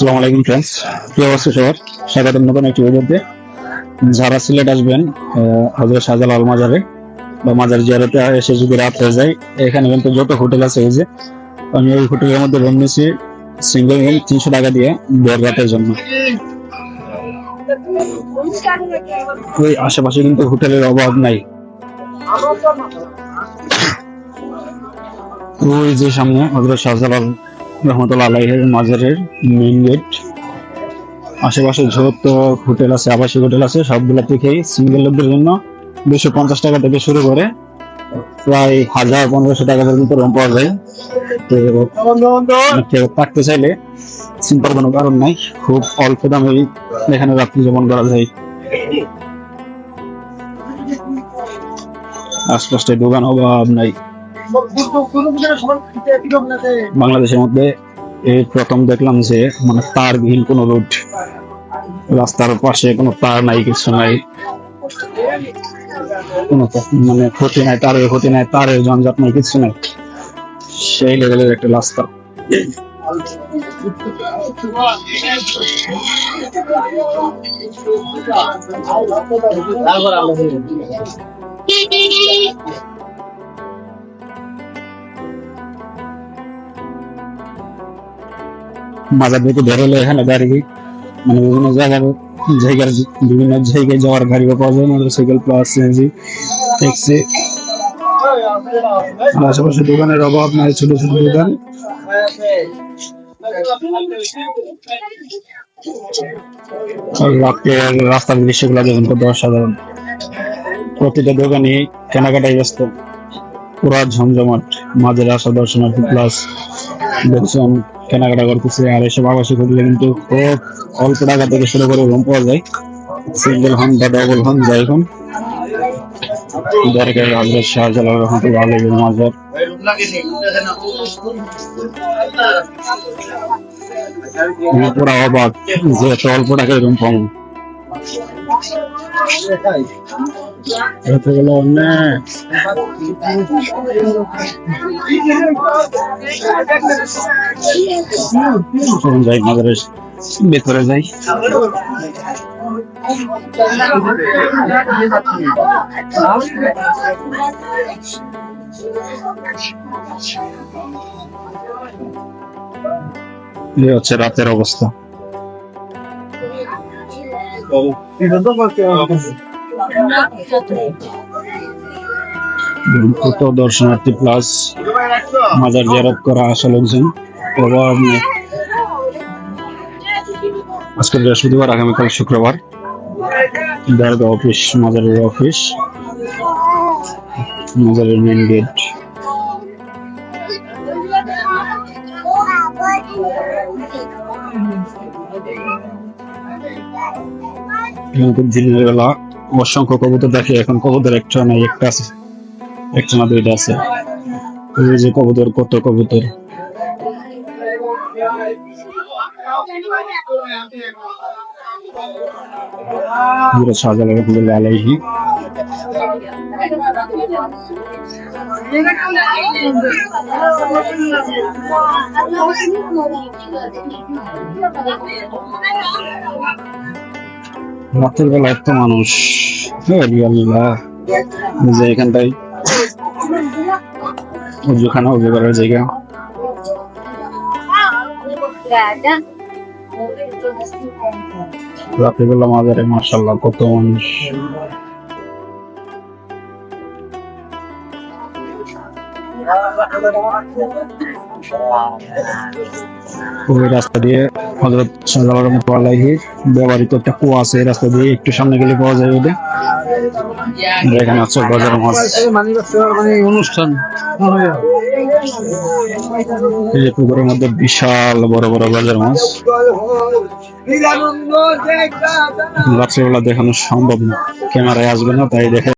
আসসালামু আলাইকুম ফ্রেন্ডস কি অবস্থা সবার, স্বাগতম নতুন একটি ভিডিওতে। যারা সিলেট আসবেন হজরত শাহজালাল মাজারে বা মাজার জিয়ারতে এসে যদি রাত হয়ে যায়, এখানে কিন্তু যত হোটেল আছে এই যে, আমি ওই হোটেলের মধ্যে রুম নিয়েছি সিঙ্গেল রুম তিনশো টাকা দিয়ে দেড় রাতের জন্য। ওই আশেপাশে কিন্তু হোটেলের অভাব নাই। ওই যে সামনে হজরত শাহজালাল রহমতুল্লাহ আলাইহের মাজারের মেইন গেট আশেপাশে যত হোটেল আছে, আবাসিক হোটেল আছে, সবগুলো থেকেই সিঙ্গেল লোকদের জন্য দুশো পঞ্চাশ টাকা থেকে শুরু করে প্রায় হাজার পনেরোশো টাকা পর্যন্ত রুম পাওয়া যায়। তো কেউ থাকতে চাইলে চিন্তার কোনো কারণ নাই, খুব অল্প দামে এখানে রাত্রি যাপন করা যায়। আশপাশে দোকান অভাব নাই। বাংলাদেশের মধ্যে এই প্রথম দেখলাম যে মানে তারবিহীন কোনো রুট রাস্তার পাশে কোনো তার নাই কিছু নাই। কোনো মানে ক্ষতি নাই তারের ক্ষতি নাই তারের ঝঞ্ঝাট নাই কিছু নাই। সেই লেভেলের একটা রাস্তা। মাজার থেকে বেরোলে এখানে গাড়ি মানে বিভিন্ন জায়গার জায়গার বিভিন্ন জায়গায় যাওয়ার গাড়িও পাওয়া যায়, মোটরসাইকেল প্লাস সিএনজি ট্যাক্সি। আশেপাশে দোকানের অভাব নাই, ছোট ছোট দোকান। রাত্রে রাস্তার দৃশ্যগুলো দেখুন কত অসাধারণ। প্রতিটা দোকানে কেনাকাটাই ব্যস্ত। পুরা ঝমঝমাট। মাঝের আসা দর্শনার্থী প্লাস লোকজন কেনাকাটা করতেছে, আর এসব আবাসিক হোটেলে কিন্তু খুব অল্প টাকা থেকে শুরু করে রুম পাওয়া যায়। সিঙ্গেল হন বা ডবল হন যাই হন যে অল্প টাকায় রুম পাবো। অনেক যাই ভেতরে যাই। হচ্ছে রাতের অবস্থা। কত দর্শনার্থী প্লাস মাজার জিয়ারত করা আসা লোকজন। অভাব নেই আজকে বৃহস্পতিবার, আগামীকাল শুক্রবার। দরগা অফিস মাজারের অফিস মাজারের মেন গেট কিন্তু দিনের বেলা অসংখ্য কবুতর দেখে এখন কবুতর একটা নাই একটা আছে, একটা না দুইটা আছে। এই যে কবুতর, কত কবুতর। সাজালো রহমতুল্লাহ রাতের বেলা এত মানুষ যে এখানটাই উজুখানা উজু জায়গা। বেলা মাজারে মার্শাল্লাহ কত মানুষ রাস্তা দিয়ে হজরত আলাইহির ব্যবহৃত একটা কুয়া আছে, এই রাস্তা দিয়ে একটু সামনে গেলে পাওয়া যায় ওটা আর এখানে হচ্ছে বাজার মাছ অনুষ্ঠান এই যে পুকুরের মধ্যে বিশাল বড় বড় বাজার মাছ রাত্রেবেলা দেখানো সম্ভব না, ক্যামেরায় আসবে না, তাই দেখে